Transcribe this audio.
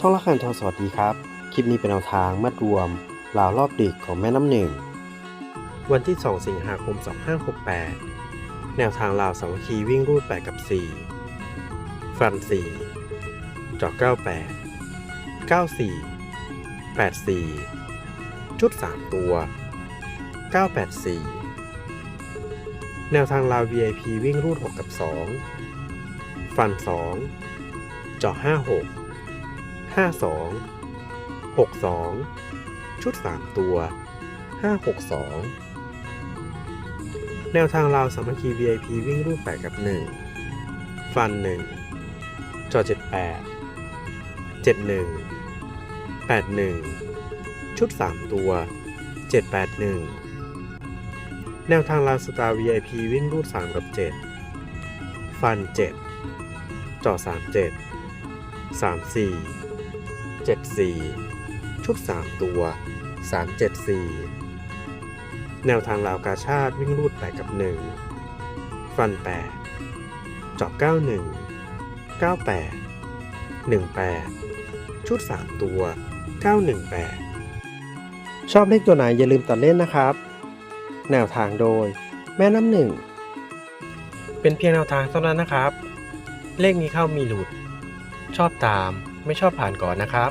ช่องละคันทองสวัสดีครับ คลิปนี้เป็นแนวทางมัดรวมราวรอบดึกของแม่น้ำหนึ่ง วันที่ 2 สิงหาคม 2568 แนวทางราวสามัคคีวิ่งรูด 8 กับ 4 ฟัน 4 จอก 98 94 84 ชุด 3 ตัว 984 แนวทางราว VIP วิ่งรูด 6 กับ 2 ฟัน 2 จอก 56 52 62 ชุด 3 ตัว 562 แนวทางราวสามัคคี VIP วิ่งรูป 8 กับ 1 ฟัน 1 จอ 78 71 81 ชุด 3 ตัว 781 แนวทางราวสตาร์ VIP วิ่งรูด3กับ 7 ฟัน 7 จอ 37 34 74 ชุด 3 ตัว 374 แนวทางราวกาชาติวิ่งรูด8กับ 1 ฟัน 8 จอบ 91 98 18 ชุด 3 ตัว 918 ชอบเลขตัวไหนอย่าลืมตัดเล่นนะครับ แนวทางโดย แม่น้ำหนึ่ง เป็นเพียงแนวทางเท่านั้นนะครับ เลขมีเข้ามีหลุด ชอบตามไม่ชอบผ่านก่อนนะครับ